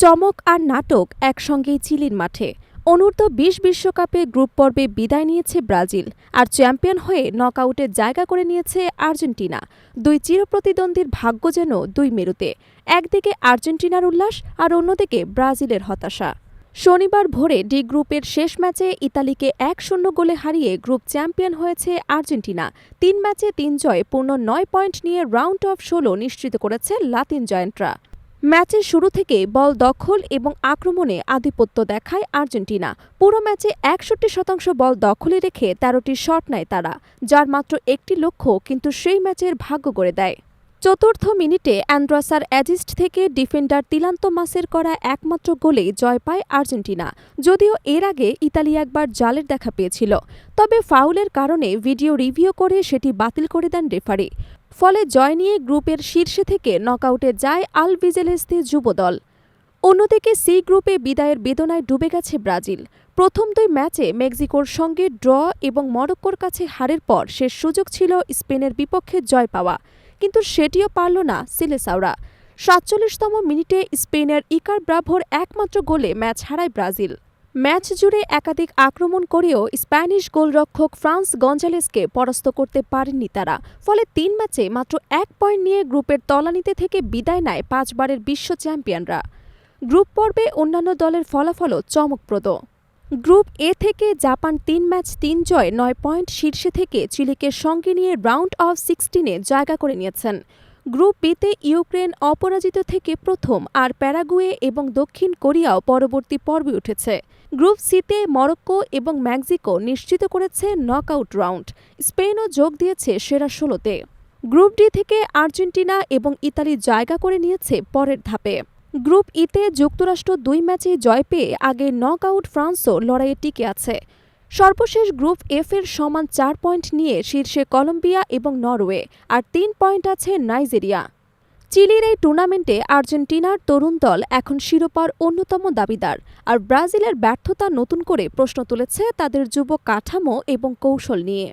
চমক আর নাটক একসঙ্গেই চিলির মাঠে। অনূর্ধ্ব বিশ বিশ্বকাপে গ্রুপ পর্বে বিদায় নিয়েছে ব্রাজিল, আর চ্যাম্পিয়ন হয়ে নকআউটে জায়গা করে নিয়েছে আর্জেন্টিনা। দুই চিরপ্রতিদ্বন্দ্বীর ভাগ্য যেন দুই মেরুতে, একদিকে আর্জেন্টিনার উল্লাস আর অন্যদিকে ব্রাজিলের হতাশা। শনিবার ভোরে ডি গ্রুপের শেষ ম্যাচে ইতালিকে এক শূন্য গোলে হারিয়ে গ্রুপ চ্যাম্পিয়ন হয়েছে আর্জেন্টিনা। তিন ম্যাচে তিন জয়ে পূর্ণ নয় পয়েন্ট নিয়ে রাউন্ড অফ ষোলো নিশ্চিত করেছে লাতিন জয়েন্টরা। ম্যাচের শুরু থেকে বল দখল এবং আক্রমণে আধিপত্য দেখায় আর্জেন্টিনা। পুরো ম্যাচে একষট্টি শতাংশ বল দখলে রেখে তেরোটি শট নেয় তারা, যার মাত্র একটি লক্ষ্য, কিন্তু সেই ম্যাচের ভাগ্য গড়ে দেয়। চতুর্থ মিনিটে অ্যান্ড্রাসার অ্যাজিস্ট থেকে ডিফেন্ডার তিলান্ত মাসের করা একমাত্র গোলেই জয় পায় আর্জেন্টিনা। যদিও এর আগে ইতালি একবার জালের দেখা পেয়েছিল, তবে ফাউলের কারণে ভিডিও রিভিউ করে সেটি বাতিল করে দেন রেফারি। ফলে জয় নিয়ে গ্রুপের শীর্ষে থেকে নকআউটে যায় আল ভিজেলেস্তে যুবদল। অন্যদিকে সি গ্রুপে বিদায়ের বেদনায় ডুবে গেছে ব্রাজিল। প্রথম দুই ম্যাচে মেক্সিকোর সঙ্গে ড্র এবং মরক্কোর কাছে হারের পর শেষ সুযোগ ছিল স্পেনের বিপক্ষে জয় পাওয়া। কিন্তু সেটিও পারল না সিলেসাওরা। সাতচল্লিশতম মিনিটে স্পেনের ইকার ব্রাভোর একমাত্র গোলে ম্যাচ হারায় ব্রাজিল। ম্যাচ জুড়ে একাধিক আক্রমণ করেও স্প্যানিশ গোলরক্ষক ফ্রান্স গঞ্জালেসকে পরাস্ত করতে পারেননি তারা। ফলে তিন ম্যাচে মাত্র এক পয়েন্ট নিয়ে গ্রুপের তলানিতে থেকে বিদায় নেয় পাঁচবারের বিশ্ব চ্যাম্পিয়নরা। গ্রুপ পর্বে অন্যান্য দলের ফলাফলও চমকপ্রদ। গ্রুপ এ থেকে জাপান তিন ম্যাচ, তিন জয়, নয় পয়েন্ট শীর্ষে থেকে চিলিকে সঙ্গে নিয়ে রাউন্ড অফ সিক্সটিনে জায়গা করে নিয়েছেন। গ্রুপ বিতে ইউক্রেন অপরাজিত থেকে প্রথম আর প্যারাগুয়ে এবং দক্ষিণ কোরিয়াও পরবর্তী পর্বে উঠেছে। গ্রুপ সিতে মরক্কো এবং মেক্সিকো নিশ্চিত করেছে নকআউট রাউন্ড। স্পেনও যোগ দিয়েছে সেরা ষোলোতে। গ্রুপ ডি থেকে আর্জেন্টিনা এবং ইতালি জায়গা করে নিয়েছে পরের ধাপে। গ্রুপ ইতে যুক্তরাষ্ট্র দুই ম্যাচে জয় পেয়ে আগে নক আউট ফ্রান্সও লড়াইয়ে টিকে আছে। সর্বশেষ গ্রুপ এফ এর সমান চার পয়েন্ট নিয়ে শীর্ষে কলম্বিয়া এবং নরওয়ে, আর তিন পয়েন্ট আছে নাইজেরিয়া। চিলির এই টুর্নামেন্টে আর্জেন্টিনার তরুণ দল এখন শিরোপার অন্যতম দাবিদার, আর ব্রাজিলের ব্যর্থতা নতুন করে প্রশ্ন তুলেছে তাদের যুব কাঠামো এবং কৌশল নিয়ে।